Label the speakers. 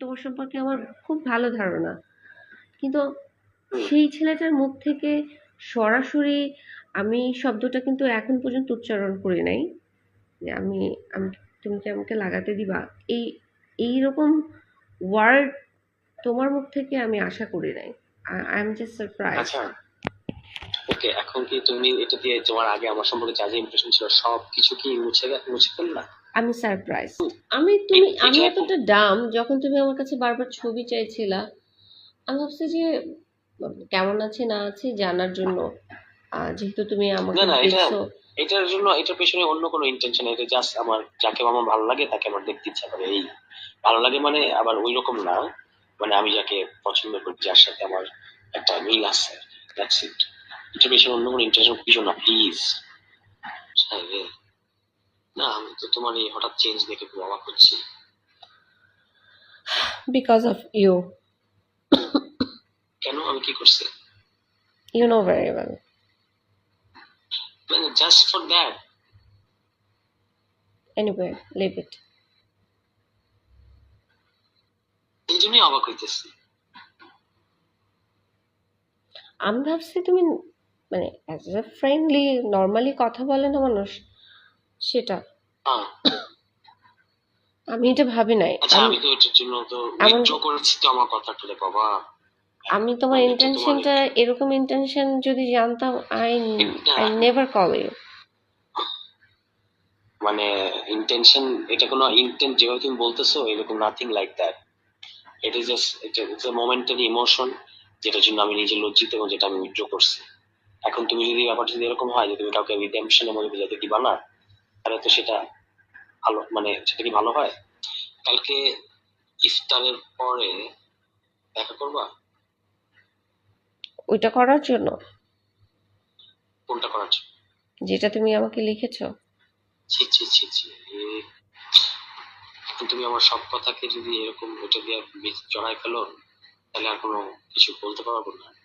Speaker 1: তোমার সম্পর্কে আমার খুব ভালো ধারণা। কিন্তু সেই ছেলেটার মুখ থেকে সরাসরি আমি শব্দটা কিন্তু এখন পর্যন্ত উচ্চারণ করি নাই। যে আমি তুমি কি আমাকে লাগাতে দিবা? এই এইরকম ওয়ার্ড তোমার মুখ থেকে আমি আশা করি নাই। আই এম জাস্ট সারপ্রাইজ
Speaker 2: আচ্ছা। ওকে এখন কি তুমি এটা দিয়ে তোমার আগে আমার সম্পর্কে যা যা ইমপ্রেশন ছিল সব কিছু কি মুছে মুছে ফেললা?
Speaker 1: আমি সারপ্রাইজ আমি তুমি আমি এতটা ডাম যখন তুমি আমার কাছে বারবার ছবি চাইছিলা আমি ভাবছি যে কেমন আছে না আছে জানার জন্য। যেহেতু তুমি আমাকে
Speaker 2: না, না, এটা- এটার জন্য এটার পেছনে অন্য কোনো ইন্টেনশন এটা জাস্ট আমার যাকে আমার ভালো লাগে তাকে আমার দেখতে ইচ্ছা করে। এই ভালো লাগে মানে আবার ওই রকম না মানে আমি যাকে পছন্দ করি যার সাথে আমার একটা মিল আছে দ্যাটস ইট এটার পেছনে অন্য কোনো ইন্টেনশন কিছু না প্লিজ না আমি তো তোমার এই হঠাৎ চেঞ্জ দেখে খুব অবাক হচ্ছি।
Speaker 1: বিকজ অফ ইউ
Speaker 2: কেন? আমি কি করছি?
Speaker 1: ইউ নো ভেরি ওয়েল
Speaker 2: মানে just for that
Speaker 1: anyway leave it
Speaker 2: এই জন্যই অবাক হইতেছি।
Speaker 1: আমি ভাবছি তুমি মানে অ্যাজ এ ফ্রেন্ডলি নর্মালি কথা বলে না মানুষ সেটা আমি এটা ভাবি নাই।
Speaker 2: আচ্ছা
Speaker 1: আমি
Speaker 2: তো এটার জন্য তো উইথড্র করেছি তো আমার কথাটা বাবা।
Speaker 1: আমি তোমার ইন্টেনশনটা এরকম ইন্টেনশন যদি জানতাম I I never call you
Speaker 2: মানে ইন্টেনশন এটা কোনো ইন্টেন্ট যেভাবে তুমি বলতেছো এরকম nothing like that it is just it's a momentary emotion যেটার জন্য আমি নিজে লজ্জিত এবং যেটা আমি উইথড্র করছি। এখন তুমি যদি ব্যাপারটা যদি এরকম হয় যে তুমি কাউকে রিডেমশনের মধ্যে বোঝাতে দিবা না তাহলে তো সেটা ভালো মানে সেটা কি ভালো হয়? কালকে ইফতারের পরে দেখা করবা?
Speaker 1: ওইটা করার জন্য?
Speaker 2: কোনটা করার জন্য?
Speaker 1: যেটা তুমি আমাকে লিখেছো?
Speaker 2: ছি ছি ছি ছি তুমি আমার সব কথাকে যদি এরকম ওটা দিয়ে জড়াই ফেলো তাহলে আর কোনো কিছু বলতে পারব না।